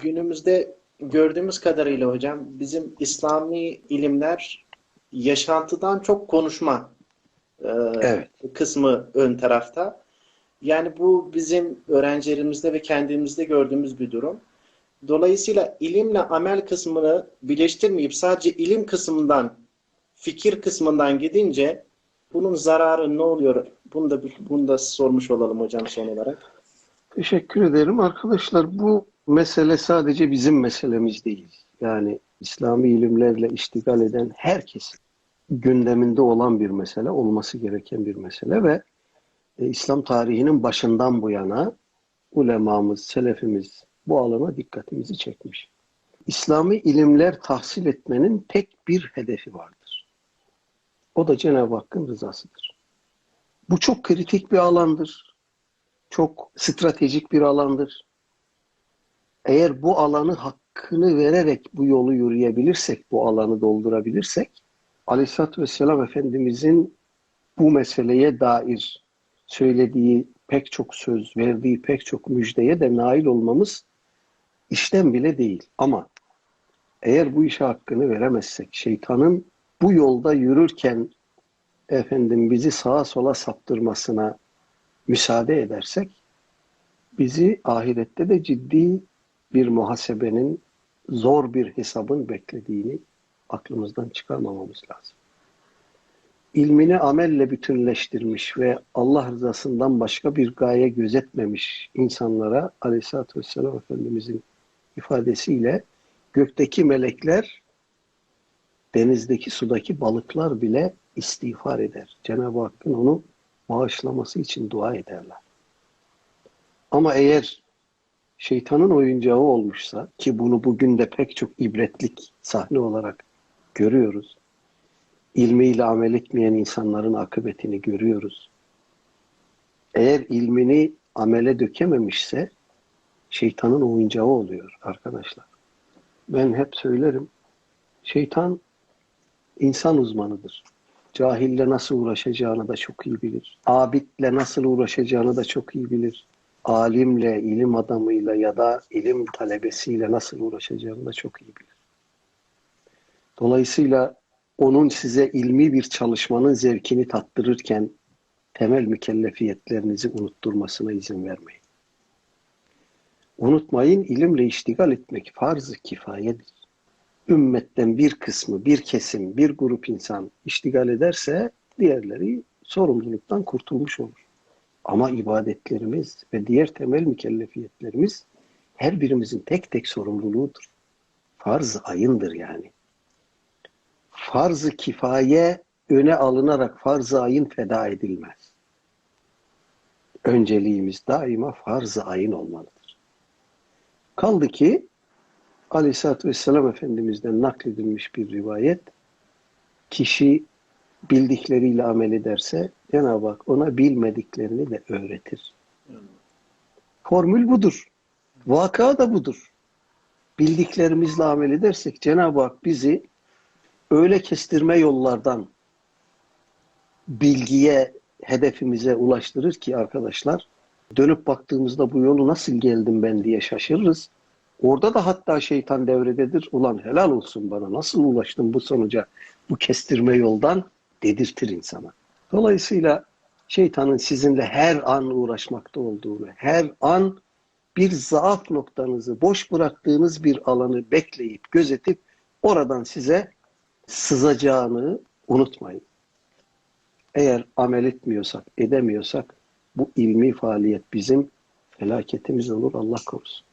Günümüzde gördüğümüz kadarıyla hocam bizim İslami ilimler yaşantıdan çok konuşma e, Evet. kısmı ön tarafta. Yani bu bizim öğrencilerimizde ve kendimizde gördüğümüz bir durum. Dolayısıyla ilimle amel kısmını birleştirmeyip sadece ilim kısmından, fikir kısmından gidince bunun zararı ne oluyor? Bunu da bunu da sormuş olalım hocam son olarak. Teşekkür ederim. Arkadaşlar bu mesele sadece bizim meselemiz değil. Yani İslami ilimlerle iştigal eden herkesin gündeminde olan bir mesele, olması gereken bir mesele ve e, İslam tarihinin başından bu yana ulemamız, selefimiz bu alana dikkatimizi çekmiş. İslami ilimler tahsil etmenin tek bir hedefi vardır. O da Cenab-ı Hakk'ın rızasıdır. Bu çok kritik bir alandır. Çok stratejik bir alandır. Eğer bu alanı hakkını vererek bu yolu yürüyebilirsek, bu alanı doldurabilirsek, Aleyhisselatü Vesselam Efendimizin bu meseleye dair söylediği pek çok söz, verdiği pek çok müjdeye de nail olmamız işten bile değil. Ama eğer bu işe hakkını veremezsek, şeytanın bu yolda yürürken efendim bizi sağa sola saptırmasına müsaade edersek bizi ahirette de ciddi bir muhasebenin, zor bir hesabın beklediğini aklımızdan çıkarmamamız lazım. İlmini amelle bütünleştirmiş ve Allah rızasından başka bir gaye gözetmemiş insanlara Aleyhisselatü Vesselam Efendimizin ifadesiyle gökteki melekler denizdeki sudaki balıklar bile istiğfar eder. Cenab-ı Hakk'ın onu bağışlaması için dua ederler. Ama eğer şeytanın oyuncağı olmuşsa ki bunu bugün de pek çok ibretlik sahne olarak görüyoruz. İlmiyle amel etmeyen insanların akıbetini görüyoruz. Eğer ilmini amele dökememişse şeytanın oyuncağı oluyor arkadaşlar. Ben hep söylerim. Şeytan insan uzmanıdır. Cahille nasıl uğraşacağını da çok iyi bilir. Abidle nasıl uğraşacağını da çok iyi bilir. Alimle, ilim adamıyla ya da ilim talebesiyle nasıl uğraşacağını da çok iyi bilir. Dolayısıyla onun size ilmi bir çalışmanın zevkini tattırırken temel mükellefiyetlerinizi unutturmasına izin vermeyin. Unutmayın ilimle iştigal etmek farz-ı kifayedir. Ümmetten bir kısmı, bir kesim, bir grup insan iştigal ederse diğerleri sorumluluktan kurtulmuş olur. Ama ibadetlerimiz ve diğer temel mükellefiyetlerimiz her birimizin tek tek sorumluluğudur. Farz-ı ayındır yani. Farz-ı kifaye öne alınarak farz-ı ayın feda edilmez. Önceliğimiz daima farz-ı ayın olmalıdır. Kaldı ki Aleyhisselatü Vesselam Efendimiz'den nakledilmiş bir rivayet kişi bildikleriyle amel ederse Cenab-ı Hak ona bilmediklerini de öğretir. Formül budur. Vaka da budur. Bildiklerimizle amel edersek Cenab-ı Hak bizi öyle kestirme yollardan bilgiye, hedefimize ulaştırır ki arkadaşlar dönüp baktığımızda bu yolu nasıl geldim ben diye şaşırırız. Orada da hatta şeytan devrededir. Ulan helal olsun bana nasıl ulaştım bu sonuca bu kestirme yoldan dedirtir insana. Dolayısıyla şeytanın sizinle her an uğraşmakta olduğunu, her an bir zaaf noktanızı, boş bıraktığınız bir alanı bekleyip, gözetip oradan size sızacağını unutmayın. Eğer amel etmiyorsak, edemiyorsak bu ilmi faaliyet bizim felaketimiz olur Allah korusun.